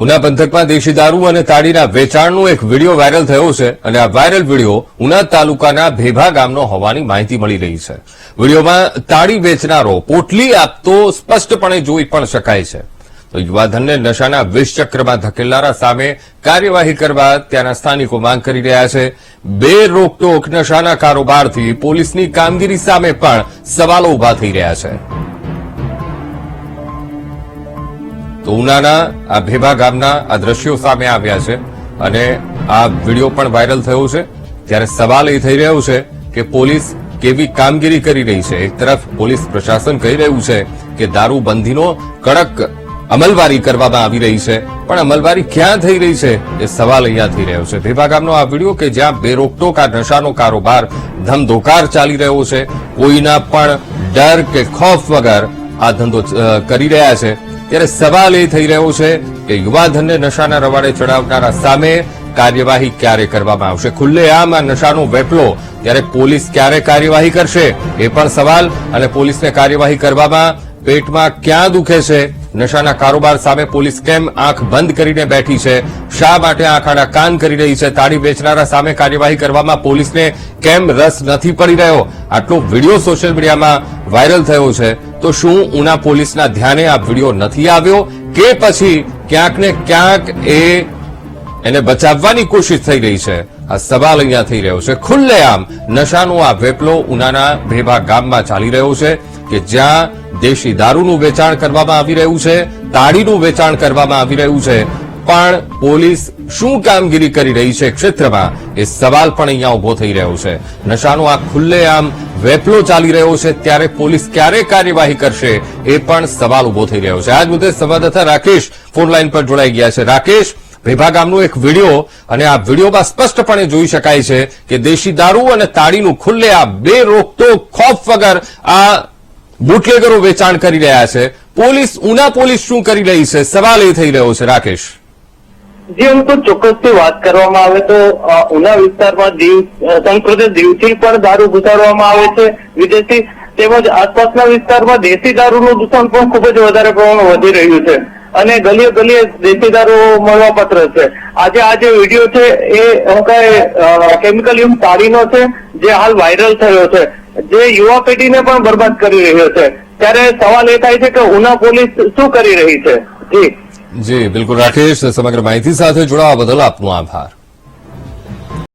ઉના પંથકમાં દેશી દારૂ અને તાડીના વેચાણનો એક વીડિયો વાયરલ થયો છે અને આ વાયરલ વીડિયો ઉના તાલુકાના ભેભા ગામનો હોવાની માહિતી મળી રહી છે. વિડીયોમાં તાડી વેચનારો પોટલી આપતો સ્પષ્ટપણે જોઈ પણ શકાય છે. તો યુવાધનને નશાના વિષચક્રમાં ધકેલનારા સામે કાર્યવાહી કરવા ત્યાંના સ્થાનિકો માંગ કરી રહ્યા છે. બે રોકટોક નશાના કારોબારથી પોલીસની કામગીરી સામે પણ સવાલો ઊભા થઈ રહ્યા છે. ઉનાના આ ભેભા ગામના આ દ્રશ્યો સામે આવ્યા છે. અને આ વીડિયો પણ વાયરલ થયો છે. ત્યારે સવાલ એ થઈ રહ્યો છે કે પોલીસ કેવી કામગીરી કરી રહી છે. એક તરફ પોલીસ પ્રશાસન કહી રહ્યું છે કે દારૂબંધીનો કડક અમલવારી કરવામાં આવી રહી છે. પણ અમલવારી ક્યાં થઈ રહી છે એ સવાલ અહીંયા થઈ રહ્યો છે. ભેભા ગામનો આ વીડિયો કે જ્યાં બેરોકટોક આ નશાનો કારોબાર ધમધોકાર ચાલી રહ્યો છે, કોઈના પણ ડર કે ખોફ વગર આ ધંધો કરી રહ્યા છે. ત્યારે સવાલ એ થઈ રહ્યો છે કે યુવાધનને નશાના રવાડે ચડાવનારા સામે કાર્યવાહી ક્યારે કરવામાં આવશે? ખુલ્લેઆમ આ નશાનો વેપલો ત્યારે પોલીસ ક્યારે કાર્યવાહી કરશે? એ પણ સવાલ અને પોલીસને કાર્યવાહી કરવામાં પેટમાં ક્યાં દુખે છે? નશાના કારોબાર સામે પોલીસ કેમ આંખ બંધ કરીને બેઠી છે? શા માટે આંખ કાન કરી રહી છે? તાળી વેચનારા સામે કાર્યવાહી કરવામાં પોલીસને કેમ રસ નથી પડી રહ્યો? આટલો વીડિયો સોશિયલ મીડિયામાં વાયરલ થયો છે. તો શું ઉના પોલીસના ધ્યાને આ વીડિયો નથી આવ્યો? કે પછી ક્યાંક ને ક્યાંક એ એને બચાવવાની કોશિશ થઈ રહી છે? આ સવાલ અહીંયા થઈ રહ્યો છે. ખુલ્લેઆમ નશાનો આ વેપલો ઉનાના ભેભા ગામમાં ચાલી રહ્યો છે. કે જ્યાં દેશી દારૂનું વેચાણ કરવામાં આવી રહ્યું છે, તાળીનું વેચાણ કરવામાં આવી રહ્યું છે, પણ પોલીસ શું કામગીરી કરી રહી છે ક્ષેત્રમાં, એ સવાલ પણ અહીંયા ઊભો થઈ રહ્યો છે. નશાનો આ ખુલ્લેઆમ વેપલો ચાલી રહ્યો છે, ત્યારે પોલીસ ક્યારે કાર્યવાહી કરશે, એ પણ સવાલ ઊભો થઈ રહ્યો છે. આજ મુદ્દે સંવાદદાતા રાકેશ ફોનલાઈન પર જોડાઈ ગયા છે. રાકેશ ભેભા એક વીડિયો, અને આ વિડીયોમાં સ્પષ્ટપણે જોઈ શકાય છે કે દેશી દારૂ અને તાળીનું ખુલ્લે આ બે રોકટોક, ખોફ વગર આ બુટલેગરો વેચાણ કરી રહ્યા છે. પોલીસ, ઉના પોલીસ શું કરી રહી છે? સવાલ એ થઈ રહ્યો છે. રાકેશ. જી, હું તો ચોક્કસથી વાત કરવામાં આવે તો ઉના વિસ્તારમાં દીવ સંસ્કૃતિ દીવથી પણ દારૂ ઘુસાડવામાં આવે છે. વિદેશી તેમજ આસપાસના વિસ્તારમાં દેશી દારૂનું દૂષણ પણ ખૂબ જ વધારે પ્રમાણમાં વધી રહ્યું છે. અને ગલીએ ગલીએ દેશી દારૂ મળવાપાત્ર છે. આજે આ જે વીડિયો છે, એ કહે કેમિકલ યુમ તારીનો છે, જે હાલ વાયરલ થયો છે. જે યુવા પેઢીને પણ બરબાદ કરી રહ્યો છે. ત્યારે સવાલ એ થાય છે કે ઉના પોલીસ શું કરી રહી છે? જી. જી, બિલકુલ, રાકેશ, સમગ્ર માહિતી સાથે જોડાવા બદલ આપનો આભાર.